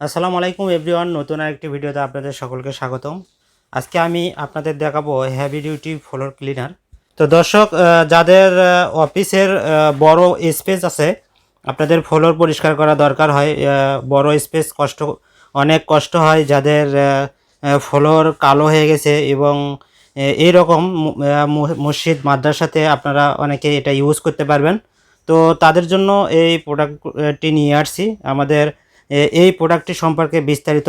আসসালামু আলাইকুম এভরিওয়ান, নতুন আরেকটি ভিডিওতে আপনাদের সকলকে স্বাগতম। আজকে আমি আপনাদের দেখাবো হেভি ডিউটি ফ্লোর ক্লিনার তো দর্শক যাদের অফিসের বড় স্পেস আছে, আপনাদের ফ্লোর পরিষ্কার করা দরকার হয়। বড় স্পেস কষ্ট, অনেক কষ্ট হয় যাদের ফ্লোর কালো হয়ে গেছে এবং এই রকম মসজিদ, মাদ্রাসাতে আপনারা অনেকে এটা ইউজ করতে পারবেন। তো তাদের জন্য এই প্রোডাক্টটি নিয়ে আসছি। আমাদের এই প্রোডাক্টটি সম্পর্কে বিস্তারিত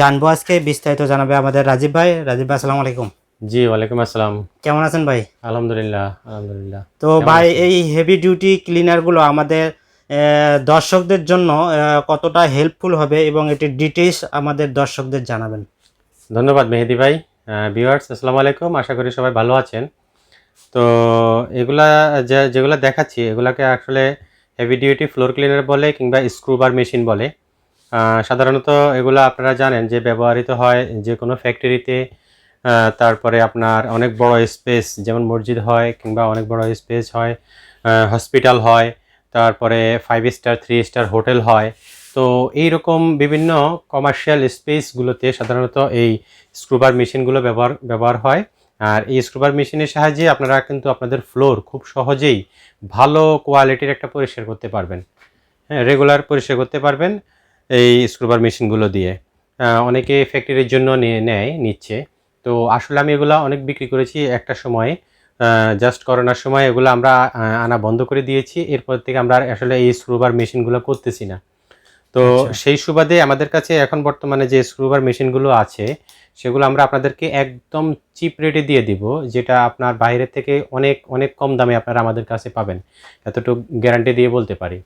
জানব আজকে। বিস্তারিত জানাবে আমাদের রাজীব ভাই। রাজীব ভাই আসসালামু আলাইকুম। জি ওয়ালাইকুম আসসালাম। কেমন আছেন ভাই? আলহামদুলিল্লাহ আলহামদুলিল্লাহ। তো ভাই এই হেভি ডিউটি ক্লিনারগুলো আমাদের দর্শকদের জন্য কতটা হেল্পফুল হবে এবং এটির ডিটেলস আমাদের দর্শকদের জানাবেন। ধন্যবাদ মেহেদি ভাই। ভিউয়ার্স আসসালামু আলাইকুম। আশা করি সবাই ভালো আছেন। তো এগুলা যে যেগুলো দেখাচ্ছি এগুলাকে আসলে হেভি ডিউটি ফ্লোর ক্লিনার বলে কিংবা স্ক্রুবার মেশিন বলে। সাধারণত এগুলো আপনারা জানেন যে ব্যবহৃত হয় যে কোনো ফ্যাক্টরিতে তারপরে আপনার অনেক বড় স্পেস যেমন মসজিদ হয় কিংবা অনেক বড় স্পেস হয় হসপিটাল হয়, তারপরে five star three star hotel হয়। তো এই রকম বিভিন্ন কমার্শিয়াল স্পেসগুলোতে সাধারণত এই স্ক্রুবার মেশিনগুলো ব্যবহার ব্যবহার হয়। আর এই স্ক্রুবার মেশিনের সাহায্যে আপনারা কিন্তু আপনাদের ফ্লোর খুব সহজেই ভালো কোয়ালিটির একটা পরিষ্কার করতে পারবেন। হ্যাঁ রেগুলার পরিষ্কার করতে পারবেন। এই স্ক্রুবার মেশিনগুলো দিয়ে। অনেকে ফ্যাক্টরির জন্য নিয়ে নেয় নিচ্ছে। তো আসলে আমি এগুলো অনেক বিক্রি করেছি একটা সময়ে। জাস্ট করোনার সময় এগুলো আমরা আনা বন্ধ করে দিয়েছি। এরপর থেকে আমরা আসলে এই স্ক্রুবার মেশিনগুলো করতেছি না। তো সেই সুবাদে আমাদের কাছে এখন বর্তমানে যে স্ক্রুবার মেশিনগুলো আছে সেগুলো আমরা আপনাদেরকে একদম চিপ রেটে দিয়ে দিব যেটা আপনার বাইরে থেকে অনেক অনেক কম দামে আপনারা আমাদের কাছে পাবেন। এতটুকু গ্যারান্টি দিয়ে বলতে পারি।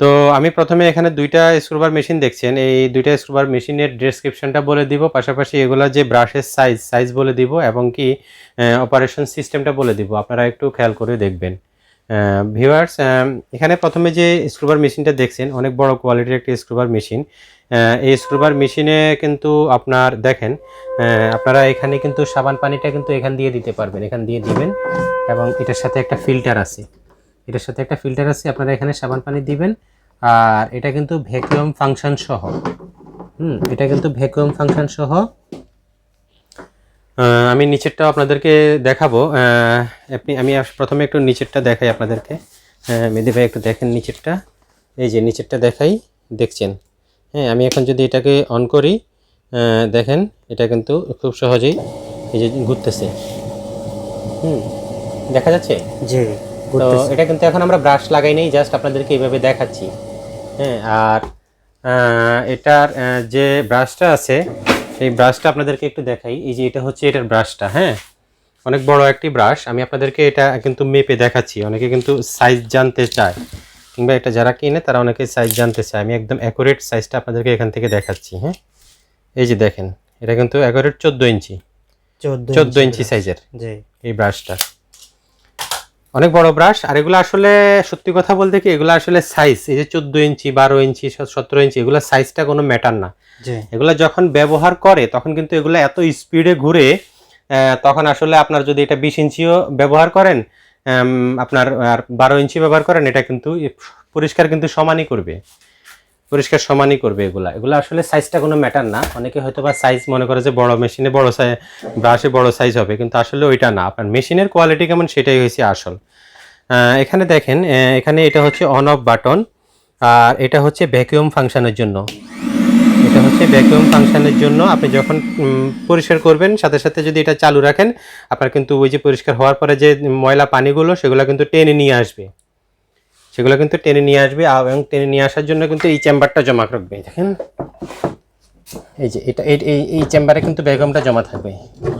তো আমি প্রথমে এখানে দুইটা স্ক্রুবার মেশিন দেখছেন। এই দুইটা স্ক্রুবার মেশিনের ডেসক্রিপশনটা বলে দিব, পাশাপাশি এগুলা যে ব্রাশের সাইজ সাইজ বলে দিব এবং কি অপারেশন সিস্টেমটা বলে দিব। আপনারা একটু খেয়াল করে দেখবেন। ভিউয়ার্স এখানে প্রথমে যে স্ক্রুবার মেশিনটা দেখছেন, অনেক বড় কোয়ালিটির একটি স্ক্রুবার মেশিন এই স্ক্রুবার মেশিনে কিন্তু আপনার, দেখেন আপনারা এখানে কিন্তু সাবান পানিটা কিন্তু এখান দিয়ে দিতে পারবেন, এখান দিয়ে দিবেন এবং এটার সাথে একটা ফিল্টার আছে। এটার সাথে একটা ফিল্টার আছে, আপনারা এখানে সাবান পানি দিবেন। আর এটা কিন্তু ভ্যাকুয়াম ফাংশন সহ। হুম, এটা কিন্তু ভ্যাকুয়াম ফাংশন সহ। আমি নিচেরটা আপনাদেরকে দেখাবো। আপনি আমি প্রথমে একটু নিচেরটা দেখাই আপনাদেরকে। মেহেদি ভাই একটু দেখেন নিচেরটা। এই যে নিচেরটা দেখাই, দেখছেন? হ্যাঁ আমি এখন যদি এটাকে অন করি দেখেন, এটা কিন্তু খুব সহজেই এই যে ঘুরতেছে। হুম, দেখা যাচ্ছে? জি। তো এটা কিন্তু এখন আমরা ব্রাশ লাগাই নেই জাস্ট আপনাদেরকে এইভাবে দেখাচ্ছি। হ্যাঁ আর এটার যে ব্রাশটা আছে সেই ব্রাশটা আপনাদেরকে একটু দেখাই। এই যে এটা হচ্ছে এটার ব্রাশটা হ্যাঁ? অনেক বড় একটি ব্রাশ আমি আপনাদেরকে এটা কিন্তু মেপে দেখাচ্ছি। অনেকে কিন্তু সাইজ জানতে চায় কিংবা এটা যারা কিনে তারা অনেকে সাইজ জানতে চায়। আমি একদম অ্যাকুরেট সাইজটা আপনাদেরকে এখান থেকে দেখাচ্ছি হ্যাঁ? এই যে দেখেন এটা কিন্তু অ্যাকুরেট চোদ্দ ইঞ্চি। চোদ্দ চোদ্দ ইঞ্চি সাইজের এই ব্রাশটা অনেক বড় ব্রাশ আর এগুলো আসলে সত্যি কথা বলতে কি এগুলো আসলে সাইজ এই যে চোদ্দ ইঞ্চি বারো ইঞ্চি সতেরো ইঞ্চি এগুলো সাইজটা কোনো ম্যাটার না। এগুলো যখন ব্যবহার করে তখন কিন্তু এগুলো এত স্পিডে ঘুরে তখন আসলে আপনার যদি এটা বিশ ইঞ্চিও ব্যবহার করেন আপনার আর বারো ইঞ্চি ব্যবহার করেন এটা কিন্তু পরিষ্কার কিন্তু সমানই করবে। পরিষ্কার সমানই করবে এগুলা। এগুলো আসলে সাইজটা কোনো ম্যাটার না। অনেকে হয়তো বা সাইজ মনে করে যে বড় মেশিনে বড় সাইজ ব্রাশে বড় সাইজ হবে, কিন্তু আসলে ওইটা না। আপনার মেশিনের কোয়ালিটি কেমন সেটাই হয়েছে আসল। এখানে দেখেন এখানে এটা হচ্ছে অন অফ বাটন আর এটা হচ্ছে ভ্যাকুয়াম ফাংশনের জন্য। এটা হচ্ছে ভ্যাকুয়াম ফাংশনের জন্য আপনি যখন পরিষ্কার করবেন, সাথে সাথে যদি এটা চালু রাখেন, আপনার কিন্তু ওই যে পরিষ্কার হওয়ার পরে যে ময়লা পানিগুলো, সেগুলো কিন্তু টেনে নিয়ে আসবে। সেগুলো কিন্তু টেনে নিয়ে আসবে এবং টেনে নিয়ে আসার জন্য কিন্তু এই চেম্বারটা জমা রাখবে দেখেন। এই যে এটা এই- এই চেম্বারে কিন্তু ভ্যাকুয়ামটা জমা থাকবে।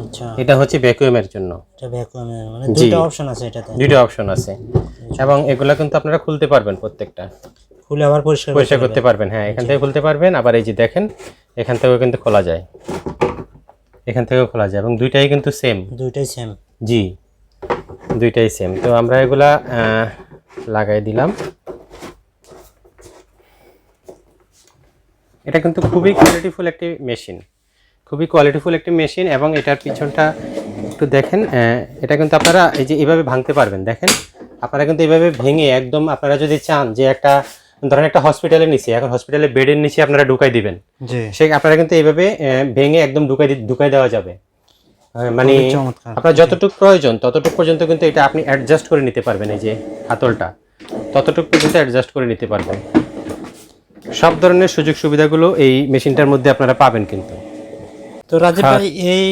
আচ্ছা। এটা হচ্ছে ভ্যাকুয়ামের জন্য। এটা ভ্যাকুয়ামের মানে দুটো অপশন আছে এটাতে। দুটো অপশন আছে। এবং এগুলো কিন্তু আপনারা খুলতে পারবেন প্রত্যেকটা। খুলে আবার পরিষ্কার পরিষ্কার করতে পারবেন। হ্যাঁ এখান থেকে খুলতে পারবেন। আবার এই যে দেখেন এখান থেকেও কিন্তু খোলা যায়। এখান থেকেও খোলা যায় এবং দুইটাই কিন্তু সেম দুইটাই সেম জি দুইটাই সেম তো আমরা এগুলা লাগাই দিলাম। এটা কিন্তু খুবই কোয়ালিটিফুল একটি মেশিন খুবই কোয়ালিটিফুল একটি মেশিন এবং এটার পিছনটা একটু দেখেন আহ, এটা কিন্তু আপনারা এই যে এভাবে ভাঙতে পারবেন। দেখেন আপনারা কিন্তু এভাবে ভেঙে একদম আপনারা যদি চান যে একটা ধরেন একটা হসপিটালের নিচে এখন হসপিটালের বেডের নিচে আপনারা ঢুকাই দিবেন। সে আপনারা কিন্তু এইভাবে ভেঙে একদম ঢুকাই ঢুকাই দেওয়া যাবে। মানে আপনার যতটুকু প্রয়োজন ততটুকু পর্যন্ত কিন্তু এটা আপনি অ্যাডজাস্ট করে নিতে পারবেন এই যে হাতলটা। ততটুকু পর্যন্ত অ্যাডজাস্ট করে নিতে পারবেন। সব ধরনের সুযোগ সুবিধাগুলো এই মেশিনটার মধ্যে আপনারা পাবেন কিন্তু। তো রাজীব হ্যাঁ। ভাই এই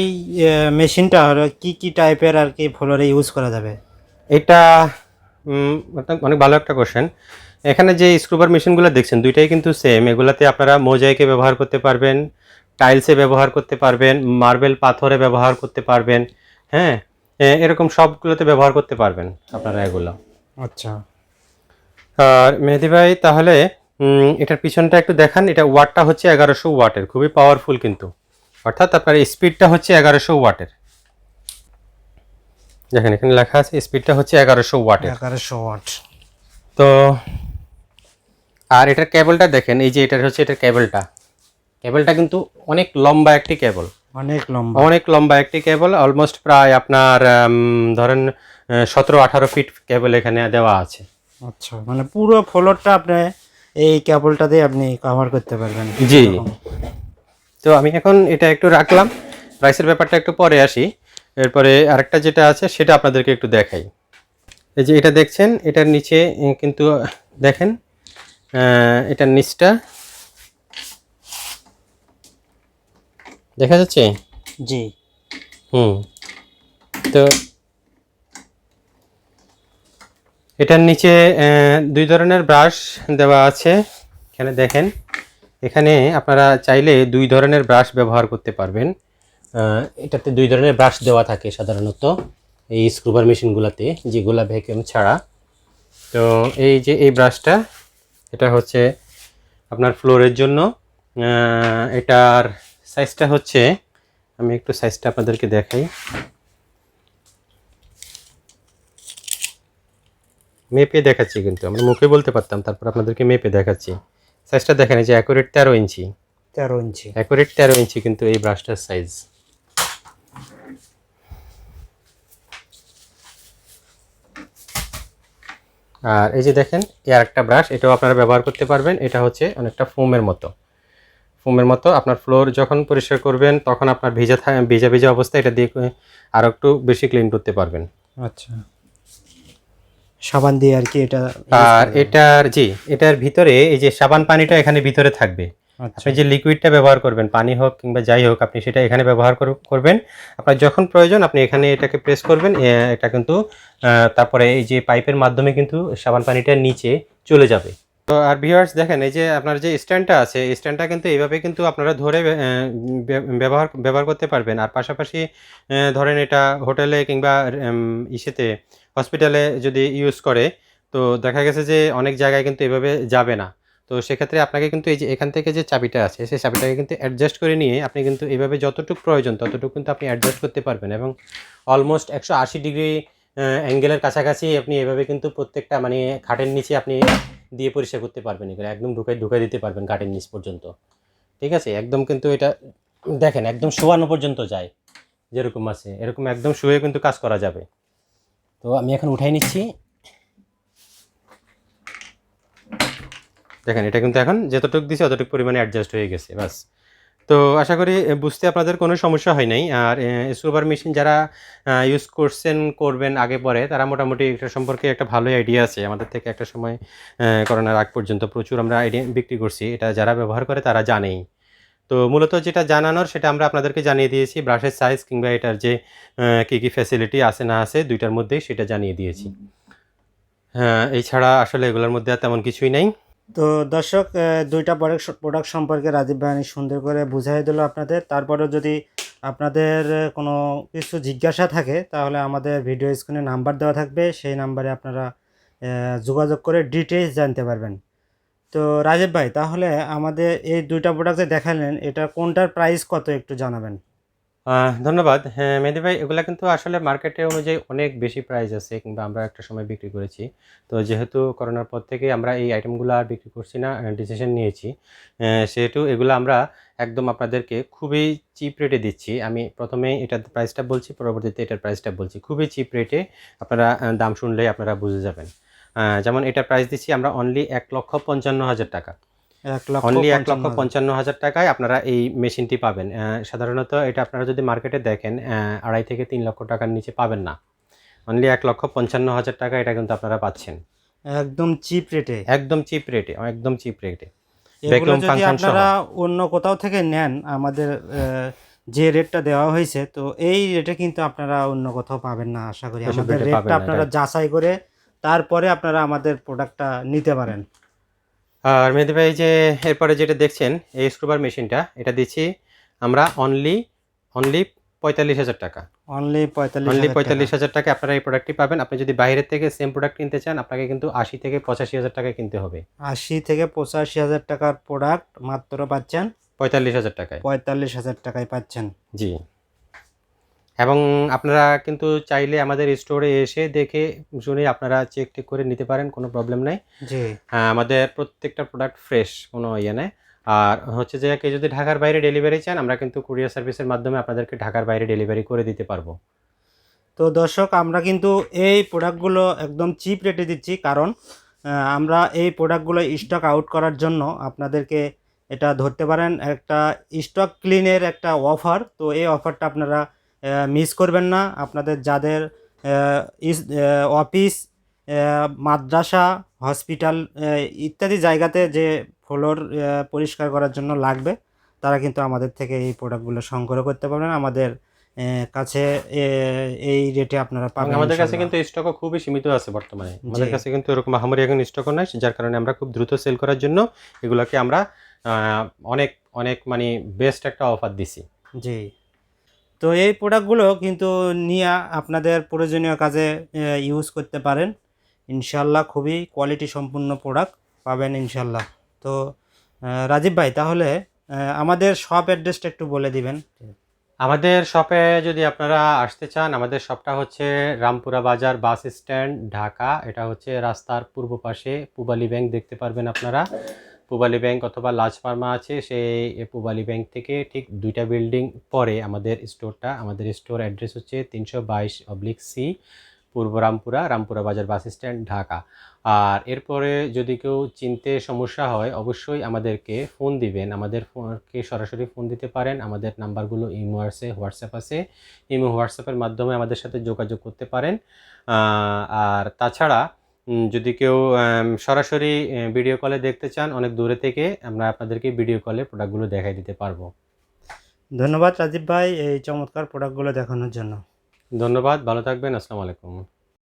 মেশিনটা কি কি টাইপের আর কি ফ্লোরে ইউজ করা যাবে? এটা অনেক ভালো একটা কোশ্চেন এখানে যে স্ক্রুবার মেশিনগুলো দেখছেন দুইটাই কিন্তু সেম এগুলাতে আপনারা মোজাইকে ব্যবহার করতে পারবেন। টাইলসে ব্যবহার করতে পারবেন মার্বেল পাথরে ব্যবহার করতে পারবেন হ্যাঁ? এরকম সবগুলোতে ব্যবহার করতে পারবেন আপনারা এগুলো। আচ্ছা। আর মেহেদি ভাই তাহলে এটার পিছনটা একটু দেখান এটা ওয়াটটা হচ্ছে এগারোশো ওয়াটের খুবই পাওয়ারফুল কিন্তু। অর্থাৎ আপনার স্পিডটা হচ্ছে এগারোশো ওয়াটের। দেখেন এখানে লেখা আছে স্পিডটা হচ্ছে এগারোশো ওয়াটের। এগারোশো ওয়াট। তো আর এটার কেবলটা দেখেন এই যে এটার হচ্ছে এটার কেবলটা কেবলটা কিন্তু অনেক লম্বা একটি কেবল। অনেক লম্বা। অনেক লম্বা একটি কেবল অলমোস্ট প্রায় আপনার ধরেন সতেরো আঠারো ফিট কেবল এখানে দেওয়া আছে। আচ্ছা মানে পুরো ফ্লোরটা আপনি এই কেবলটা দিয়ে আপনি কভার করতে পারবেন। জি। তো আমি এখন এটা একটু রাখলাম। প্রাইসের ব্যাপারটা একটু পরে আসি। এরপরে আরেকটা যেটা আছে সেটা আপনাদেরকে একটু দেখাই। এই যে এটা দেখছেন এটার নিচে কিন্তু দেখেন এটার নিচটা দেখা যাচ্ছে? জি। হুম। তো এটার নিচে দুই ধরনের ব্রাশ দেওয়া আছে। এখানে দেখেন এখানে আপনারা চাইলে দুই ধরনের ব্রাশ ব্যবহার করতে পারবেন। এটাতে দুই ধরনের ব্রাশ দেওয়া থাকে সাধারণত এই স্ক্রুবার মেশিনগুলোতে যেগুলা ভ্যাকুয়াম ছাড়া। তো এই যে এই ব্রাশটা এটা হচ্ছে আপনার ফ্লোরের জন্য। এটার সাইজটা হচ্ছে আমি একটু সাইজটা আপনাদেরকে দেখাই। মেপে দেখাচ্ছি কিন্তু আমরা মুখে বলতে পারতাম তারপর আপনাদেরকে মেপে দেখাচ্ছি। সাইজটা দেখেন যে অ্যাকুরেট তেরো ইঞ্চি। তেরো ইঞ্চি। অ্যাকুরেট তেরো ইঞ্চি কিন্তু এই ব্রাশটার সাইজ আর এই যে দেখেন এই আরেকটা ব্রাশ এটাও আপনারা ব্যবহার করতে পারবেন এটা হচ্ছে অনেকটা ফোমের মতো। ফোমের মতো আপনার ফ্লোর যখন পরিষ্কার করবেন তখন আপনার ভিজা থা- ভিজা ভিজা অবস্থা এটা দিয়ে আরও একটু বেশি ক্লিন করতে পারবেন। আচ্ছা। সাবান দিয়ে আর কি এটা আর এটার জি এটার ভিতরে এই যে সাবান পানিটা এখানে ভিতরে থাকবে। আচ্ছা। আপনি যে লিকুইডটা ব্যবহার করবেন পানি হোক কিংবা যাই হোক আপনি সেটা এখানে ব্যবহার কর- করবেন। আপনার যখন প্রয়োজন আপনি এখানে এটাকে প্রেস করবেন এটা কিন্তু তারপরে এই যে পাইপের মাধ্যমে কিন্তু সাবান পানিটা নিচে চলে যাবে। তো আর ভিউয়ার্স দেখেন, এই যে আপনার যে স্ট্যান্ডটা আছে স্ট্যান্ডটা কিন্তু এইভাবে কিন্তু আপনারা ধরে ব্যবহার ব্যবহার করতে পারবেন। আর পাশাপাশি ধরেন এটা হোটেলে কিংবা ইসেতে হসপিটালে যদি ইউজ করে, তো দেখা গেছে যে অনেক জায়গায় কিন্তু এভাবে যাবে না। তো সেক্ষেত্রে আপনাকে কিন্তু এই যে এখান থেকে যে চাবিটা আছে, সেই চাবিটাকে কিন্তু অ্যাডজাস্ট করে নিয়ে আপনি কিন্তু এইভাবে যতটুকু প্রয়োজন, ততটুকু কিন্তু আপনি অ্যাডজাস্ট করতে পারবেন এবং অলমোস্ট একশো আশি ডিগ্রি অ্যাঙ্গেলের কাছাকাছি আপনি এভাবে কিন্তু প্রত্যেকটা মানে খাটের নিচে আপনি দিয়ে পরিষ্কার করতে পারবেন এগুলো একদম ঢুকাই ঢুকাই দিতে পারবেন খাটের নিচ পর্যন্ত। ঠিক আছে? একদম কিন্তু এটা, দেখেন, একদম শোয়ানো পর্যন্ত যায়। যেরকম আছে, এরকম একদম শুয়ে কিন্তু কাজ করা যাবে। তো আমি এখন উঠাই নিচ্ছি। দেখেন, এটা কিন্তু এখন যতটুকু দিছে, অতটুকু পরিমাণে অ্যাডজাস্ট হয়ে গেছে বাস তো আশা করি বুঝতে আপনাদের কোনো সমস্যা হয় নাই। আর সুপার মেশিন যারা ইউজ করছেন করবেন আগে পরে তারা মোটামুটি এটা সম্পর্কে একটা ভালোই আইডিয়া আছে। আমাদের থেকে একটা সময় করোনার আগ পর্যন্ত প্রচুর আমরা আইডিয়া বিক্রি করছি। এটা যারা ব্যবহার করে তারা জানেই। তো মূলত যেটা জানানোর সেটা আমরা আপনাদেরকে জানিয়ে দিয়েছি। ব্রাশের সাইজ কিংবা এটার যে কী কী ফ্যাসিলিটি আছে না আছে দুইটার মধ্যেই সেটা জানিয়ে দিয়েছি। হ্যাঁ এছাড়া আসলে এগুলোর মধ্যে আর তেমন কিছুই নেই। তো দর্শক দুইটা প্রোডাক্ট প্রোডাক্ট সম্পর্কে রাজীব ভাই সুন্দর করে বুঝাই দিল আপনাদের। তারপরেও যদি আপনাদের কোনো কিছু জিজ্ঞাসা থাকে, তাহলে আমাদের ভিডিও স্ক্রিনে নাম্বার দেওয়া থাকবে। সেই নাম্বারে আপনারা যোগাযোগ করে ডিটেলস জানতে পারবেন। তো রাজীব ভাই, তাহলে আমাদের এই দুইটা প্রোডাক্ট দেখালেন, এটা কোনটার প্রাইস কত একটু জানাবেন? ধন্যবাদ। হ্যাঁ মেহেদি ভাই, এগুলো কিন্তু আসলে মার্কেটে অনুযায়ী অনেক বেশি প্রাইস আছে কিংবা আমরা একটা সময় বিক্রি করেছি। তো যেহেতু করোনার পর থেকে আমরা এই আইটেমগুলো আর বিক্রি করছি না ডিসিশন নিয়েছি। সেহেতু এগুলো আমরা একদম আপনাদেরকে খুবই চিপ রেটে দিচ্ছি। আমি প্রথমে এটার প্রাইসটা বলছি, পরবর্তীতে এটার প্রাইসটা বলছি। খুবই চিপ রেটে আপনারা দাম শুনলেই আপনারা বুঝে যাবেন। যেমন এটা প্রাইস দিচ্ছি আমরা অনলি এক লক্ষ পঞ্চান্ন হাজার টাকা। অনলি এক লক্ষ পঞ্চান্ন হাজার। টাকায় আপনারা এই মেশিনটি পাবেন। সাধারণত এটা আপনারা যদি মার্কেটে দেখেন আড়াই থেকে তিন লক্ষ টাকার নিচে পাবেন না। অনলি এক লক্ষ পঞ্চান্ন হাজার টাকা এটা কিন্তু আপনারা পাচ্ছেন। একদম চিপ রেটে একদম চিপ রেটে একদম চিপ রেটে আপনারা অন্য কোথাও থেকে নেন আমাদের যে রেটটা দেওয়া হয়েছে তো এই রেটে কিন্তু আপনারা অন্য কোথাও পাবেন না আশা করি। আমাদের রেটটা আপনারা যাচাই করে তারপরে আপনারা আমাদের প্রোডাক্টটা নিতে পারেন। আর মেহেদি ভাই যে এরপরে যেটা দেখছেন এই স্ক্রুবার মেশিনটা এটা দিচ্ছি আমরা অনলি অনলি পঁয়তাল্লিশ হাজার টাকা। অনলি পঁয়তাল্লিশ অনলি পঁয়তাল্লিশ হাজার টাকা আপনারা এই প্রোডাক্টটি পাবেন। আপনি যদি বাইরের থেকে সেম প্রোডাক্ট কিনতে চান আপনাকে কিন্তু আশি থেকে পঁচাশি হাজার টাকা কিনতে হবে। আশি থেকে পঁচাশি হাজার টাকার প্রোডাক্ট মাত্র পাচ্ছেন পঁয়তাল্লিশ হাজার টাকায়। পঁয়তাল্লিশ হাজার টাকায় পাচ্ছেন। জি। এবং আপনারা কিন্তু চাইলে আমাদের স্টোরে এসে দেখে শুনে আপনারা চেক টেক করে নিতে পারেন কোনো প্রবলেম নাই। জি। হ্যাঁ, আমাদের প্রত্যেকটা প্রোডাক্ট ফ্রেশ কোনো ইয়ে নেই। আর হচ্ছে যে কেউ যদি ঢাকার বাইরে ডেলিভারি চান আমরা কিন্তু কুরিয়ার সার্ভিসের মাধ্যমে আপনাদেরকে ঢাকার বাইরে ডেলিভারি করে দিতে পারব। তো দর্শক আমরা কিন্তু এই প্রোডাক্টগুলো একদম চিপ রেটে দিচ্ছি কারণ আমরা এই প্রোডাক্টগুলো স্টক আউট করার জন্য আপনাদেরকে এটা ধরতে পারেন একটা স্টক ক্লিনের একটা অফার তো এই অফারটা আপনারা মিস করবেন না। আপনাদের যাদের অফিস মাদ্রাসা হসপিটাল ইত্যাদি জায়গাতে যে ফ্লোর পরিষ্কার করার জন্য লাগবে তারা কিন্তু আমাদের থেকে এই প্রোডাক্টগুলো সংগ্রহ করতে পারবেন। আমাদের কাছে এই রেটে আপনারা পাবেন আমাদের কাছে কিন্তু স্টকও খুবই সীমিত আছে বর্তমানে। আমাদের কাছে কিন্তু এরকম মহামারী এখন স্টকও নাই যার কারণে আমরা খুব দ্রুত সেল করার জন্য এগুলোকে আমরা অনেক অনেক মানে বেস্ট একটা অফার দিছি। জি। তো এই প্রোডাক্টগুলো কিন্তু নিয়ে আপনাদের প্রয়োজনীয় কাজে ইউজ করতে পারেন। ইনশাল্লাহ খুবই কোয়ালিটি সম্পূর্ণ প্রোডাক্ট পাবেন ইনশাল্লাহ তো রাজীব ভাই, তাহলে আমাদের শপ অ্যাড্রেসটা একটু বলে দিবেন। আমাদের শপে যদি আপনারা আসতে চান, আমাদের শপটা হচ্ছে রামপুরা বাজার বাস স্ট্যান্ড, ঢাকা। এটা হচ্ছে রাস্তার পূর্ব পাশে পুবালি ব্যাংক, দেখতে পারবেন আপনারা। পুবালি ব্যাংক অথবা লাজ ফার্মা আছে সেই পুবালি ব্যাংক থেকে ঠিক দুইটা বিল্ডিং পরে আমাদের স্টোরটা, আমাদের স্টোর অ্যাড্রেস হচ্ছে তিনশো বাইশ অবলিক সি, পূর্ব রামপুরা রামপুরা বাজার বাস স্ট্যান্ড, ঢাকা। আর এরপরে যদি কেউ চিনতে সমস্যা হয়, অবশ্যই আমাদেরকে ফোন দিবেন। আমাদের ফোনকে সরাসরি ফোন দিতে পারেন। আমাদের নাম্বারগুলো ইমো আছে, হোয়াটসঅ্যাপ আছে। ইমো, হোয়াটসঅ্যাপের মাধ্যমে আমাদের সাথে যোগাযোগ করতে পারেন। আর তাছাড়া যদি কেউ সরাসরি ভিডিও কলে দেখতে চান অনেক দূরে থেকে আমরা আপনাদেরকে ভিডিও কলে প্রোডাক্টগুলো দেখাই দিতে পারব। ধন্যবাদ রাজীব ভাই এই চমৎকার প্রোডাক্টগুলো দেখানোর জন্য। ধন্যবাদ ভালো থাকবেন আসসালামু আলাইকুম।